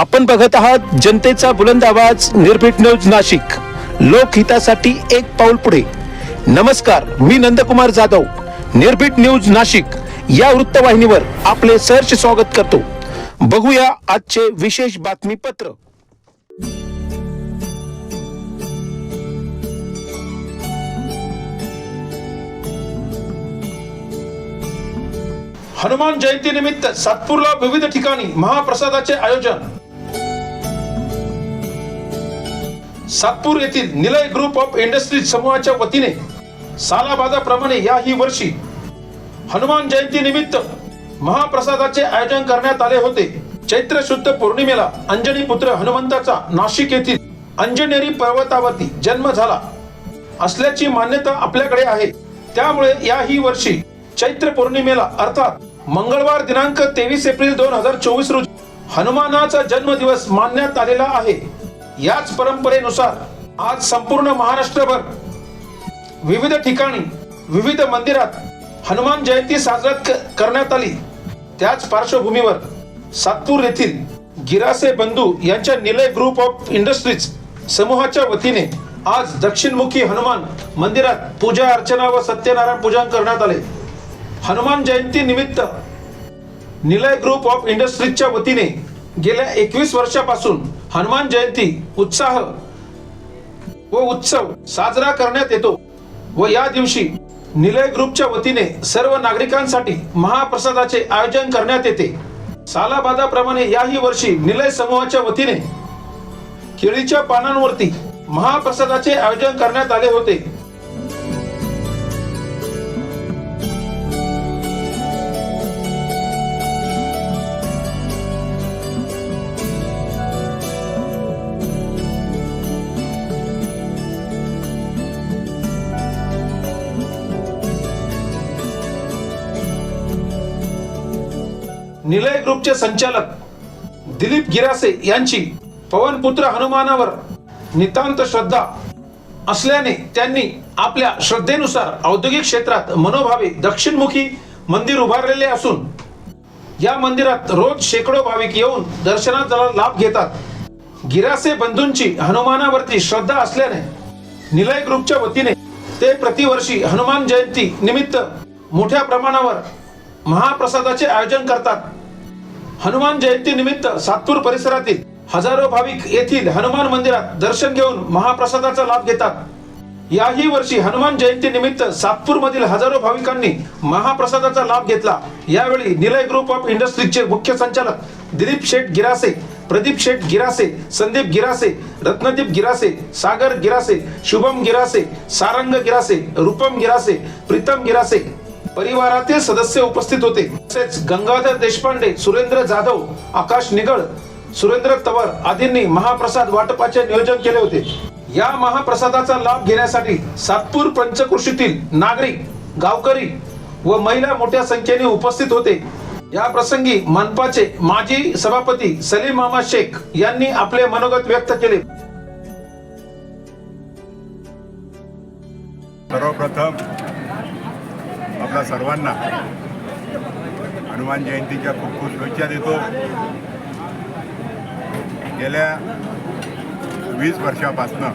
आपण बघत आहात जनतेचा बुलंद आवाज निर्भीड न्यूज नाशिक. लोकहितासाठी एक पाऊल पुढे. नमस्कार मी नंदकुमार जाधव. निर्भीड न्यूज नाशिक. या वृत्तवाहिनीवर आपले सहर्ष स्वागत करतो. बघूया आजचे विशेष बातमीपत्र. हनुमान जयंती निमित्त सातपूरला विविध ठिकाणी महाप्रसादाचे आयोजन. सातपूर येथील निलय ग्रुप ऑफ इंडस्ट्रीज समूहाच्या वतीने सालाबाजाप्रमाणे याही वर्षी हनुमान जयंती निमित्त महाप्रसादाचे आयोजन करण्यात आले होते. चैत्र शुद्ध पौर्णिमेला अंजनी पुत्र हनुमंताचा नाशिक येथील अंजनेरी पर्वतावरती जन्म झाला असल्याची मान्यता आपल्याकडे आहे. त्यामुळे याही वर्षी चैत्र पौर्णिमेला अर्थात मंगळवार दिनांक तेवीस एप्रिल दोन हजार चोवीस रोजी हनुमानाचा जन्मदिवस मानण्यात आलेला आहे. याच परंपरेनुसार आज संपूर्ण महाराष्ट्रभर विविध ठिकाणी विविध मंदिरात हनुमान जयंती साजरा करण्यात आली. त्याच पार्श्वभूमीवर सातपूर येथील गिरासे बंधू यांच्या निलय ग्रुप ऑफ इंडस्ट्रीज समूहाच्या वतीने आज दक्षिणमुखी हनुमान मंदिरात पूजा अर्चना व सत्यनारायण पूजन करण्यात आले. हनुमान जयंती निमित्त निलय ग्रुप ऑफ इंडस्ट्रीजच्या वतीने गेल्या एकवीस वर्षापासून हनुमान जयंती उत्साह व उत्सव साजरा करण्यात येतो व या दिवशी निलय ग्रुपच्या वतीने सर्व नागरिकांसाठी महाप्रसादाचे आयोजन करण्यात येते. सालाबादाप्रमाणे याही वर्षी निलय समूहाच्या वतीने केळीच्या पानांवरती महाप्रसादाचे आयोजन करण्यात आले होते. निलय ग्रुपचे संचालक दिलीप गिरासे यांची पवनपुत्र हनुमानावर नितांत श्रद्धा असल्याने त्यांनी आपल्या श्रद्धेनुसार औद्योगिक क्षेत्रात मनोभावे दक्षिणमुखी मंदिर उभारलेले असून या मंदिरात रोज शेकडो भाविक येऊन दर्शनाचा लाभ घेतात. गिरासे बंधूंची हनुमानावरती श्रद्धा असल्याने निलय ग्रुपच्या वतीने ते प्रतिवर्षी हनुमान जयंती निमित्त मोठ्या प्रमाणावर महाप्रसादाचे आयोजन करतात. हनुमान जयंती निमित्त सातपूर परिसरातील हजारो भाविक येथील हनुमान मंदिरात दर्शन घेऊन महाप्रसादाचा लाभ घेतात. याही वर्षी हनुमान जयंती निमित्त सातपूर मधील हजारो भाविकांनी महाप्रसादाचा लाभ घेतला. यावेळी निलय ग्रुप ऑफ इंडस्ट्रीजचे मुख्य संचालक दिलीप शेठ गिरासे प्रदीप शेठ गिरासे संदीप गिरासे रत्नदीप गिरासे सागर गिरासे शुभम गिरासे सारंग गिरासे रूपम गिरासे प्रीतम गिरासे परिवारातील सदस्य उपस्थित होते. तसेच गंगाधर देशपांडे सुरेंद्र जाधव आकाश निगळ सुरेंद्र तवर आदींनी महाप्रसाद वाटपाचे नियोजन केले होते. या महाप्रसादाचा लाभ घेण्यासाठी सातपूर पंचकृषीतील नागरिक गावकरी व महिला मोठ्या संख्येने उपस्थित होते. या प्रसंगी मनपाचे माजी सभापती सलीम मामा शेख यांनी आपले मनोगत व्यक्त केले. सर्वप्रथम आपल्या सर्वांना हनुमान जयंतीच्या खूप खूप शुभेच्छा देतो. गेल्या वीस वर्षापासनं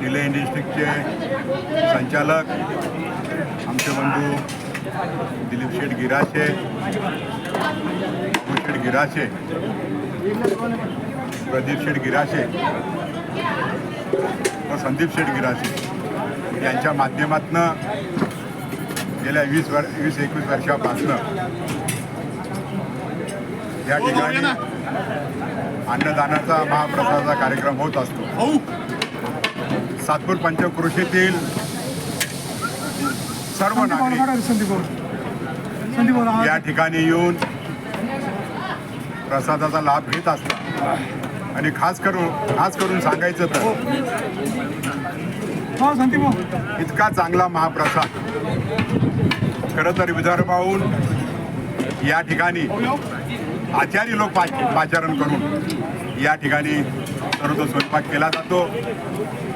डिले इंडस्ट्रीजचे संचालक आमचे बंधू दिलीप शेठ गिराशे शेठ गिराशे प्रदीप शेठ गिराशे व संदीप शेठ गिराशे यांच्या माध्यमातनं गेल्या वीस वर वीस एकवीस वर्षापासनं या ठिकाणी अन्नदानाचा महाप्रसादाचा कार्यक्रम होत असतो. सातपूर पंचकृषीतील सर्व नागरिक या ठिकाणी येऊन प्रसादाचा लाभ घेत असतात. आणि खास करून खास करून सांगायचं तर हो, इतका चांगला महाप्रसाद. खरं तर विदर्भाहून या ठिकाणी आचारी लोक पाचारण करून या ठिकाणी सर्व स्वयंपाक केला जातो.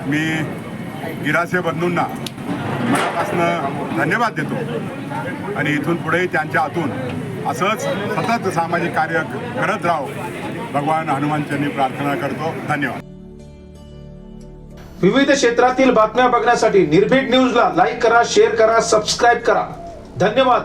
मी गिरासे बंधूंना मनापासनं धन्यवाद देतो. आणि इथून पुढेही त्यांच्या हातून असंच सतत सामाजिक कार्य करत राहो. भगवान हनुमानचरणी प्रार्थना करतो. धन्यवाद. विविध क्षेत्रातील बातम्या बघण्यासाठी निर्भीड न्यूजला लाईक करा शेअर करा सबस्क्राईब करा. धन्यवाद.